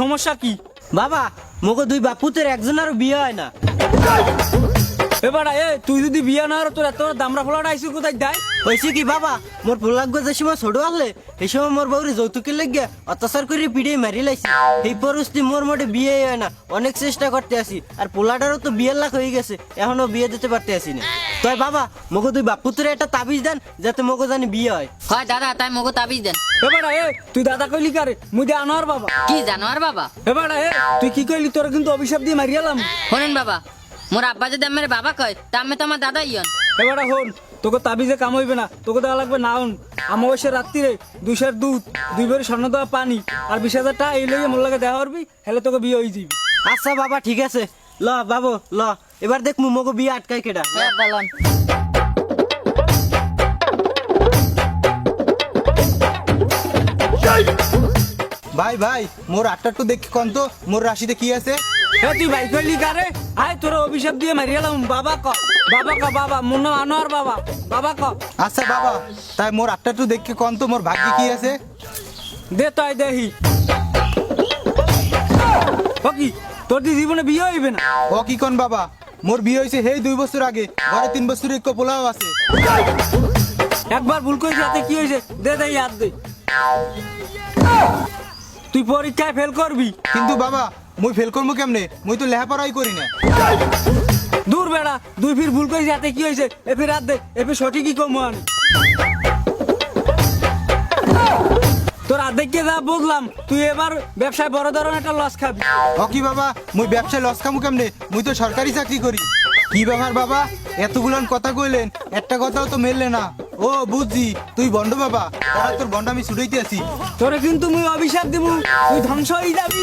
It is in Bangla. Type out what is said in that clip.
সমস্যা কি বাবা মোকে দুই বাপুতের একজনেরও বিয়ে হয় না এবার এ তুই যদি বিয়ে না হর তোর এত দামরা ফলাটা আইসি কোথায়? দেয় হয়েছে কি বাবা মোর পোলাগ্য যে সময় ছোট আসলে এই সময় মোর বউরে যৌতুকের লেগে অত্যাচার করে পিড়ে মারি লাইছি। এই পরিস্থিতি মোর মোটে বিয়ে হয় না অনেক চেষ্টা করতে আসি আর পোলাটারও তো বিয়ের লাখ হয়ে গেছে এখনও বিয়ে দিতে পারতে আসি না। তাই বাবা মোকে দুই বাপুতের একটা তাবিজ দেন যাতে মোকে জানি বিয়ে হয়। হয় দাদা তাই মগো তাবিজ দেন। এবার এ তুই দাদা কইলি কারে মুই দে আনোয়ার বাবা। কি জানোয়ার বাবা? এবার এ তুই কি কইলি? তোর কিন্তু অভিশাপ দিয়ে মারিয়ালাম শোনেন বাবা মোর আব্বা যদি আমার বাবা কয় তা আমি তো আমার দাদা ইয়ন এবার হন তোকে তাবিজে কাম হইবে না তোকে দেওয়া লাগবে না হন। অমাবস্যার রাত্রিরে দুইশের দুধ দুই ভরি স্বর্ণ দেওয়া পানি আর বিশ হাজার টাকা এই লইয়ে মোর লাগে দেওয়া করবি হেলে তোকে বিয়ে হয়ে যাবি আচ্ছা বাবা ঠিক আছে। ল বাবু ল। এবার দেখ মোকে বিয়ে আটকাই কেডা। হ্যাঁ বলন। ভাই ভাই মোর আটটা একটু দেখি কন তো মোর রাশিতে কি আছে? এ তুই ভাই কইলি কারে আয় তোর অভিশাপ দিয়ে মারিয়ালাম বাবা ক বাবা ক বাবা মোর নাম আনোয়ার বাবা বাবা ক। আচ্ছা বাবা তাই মোর আটটা একটু দেখি কন তো মোর ভাগ্যে কি আছে? দে তাই দেহি। ও কি তোর দি জীবনে বিয়ে হইবে না? ও কি কন বাবা মোর বিয়ে হয়েছে হেই দুই বছর আগে ঘরে তিন বছরের এক পোলাও আছে। একবার ভুল করেছি হাতে কি হয়েছে দে দে হাত দে। তুই পরীক্ষায় ফেল করবি। কিন্তু বাবা মুই ফেল করব কেমনে? মুই তো লেখাপড়াই করি না। দূর বেড়া দুই ফির ভুল করেছি হাতে কি হয়েছে? এ ফির হাত দে এ ফির সঠিকই কম তোর আর্ধেককে যা বুঝলাম তুই এবার ব্যবসায় বড় ধরনের একটা লস খাবি। ও কি বাবা মুই ব্যবসায় লস খামু কেমনে? মুই তো সরকারি চাকরি করি। কি ব্যাপার বাবা? এতগুলান কথা কইলেন একটা কথাও তো মেললে না। ও বুঝছি তুই বন্ড বাবা তাহলে তোর বন্ড আমি ছুটাইতে আছি তোরে কিন্তু মুই অভিশাপ দেবো তুই ধ্বংস হয়ে যাবি।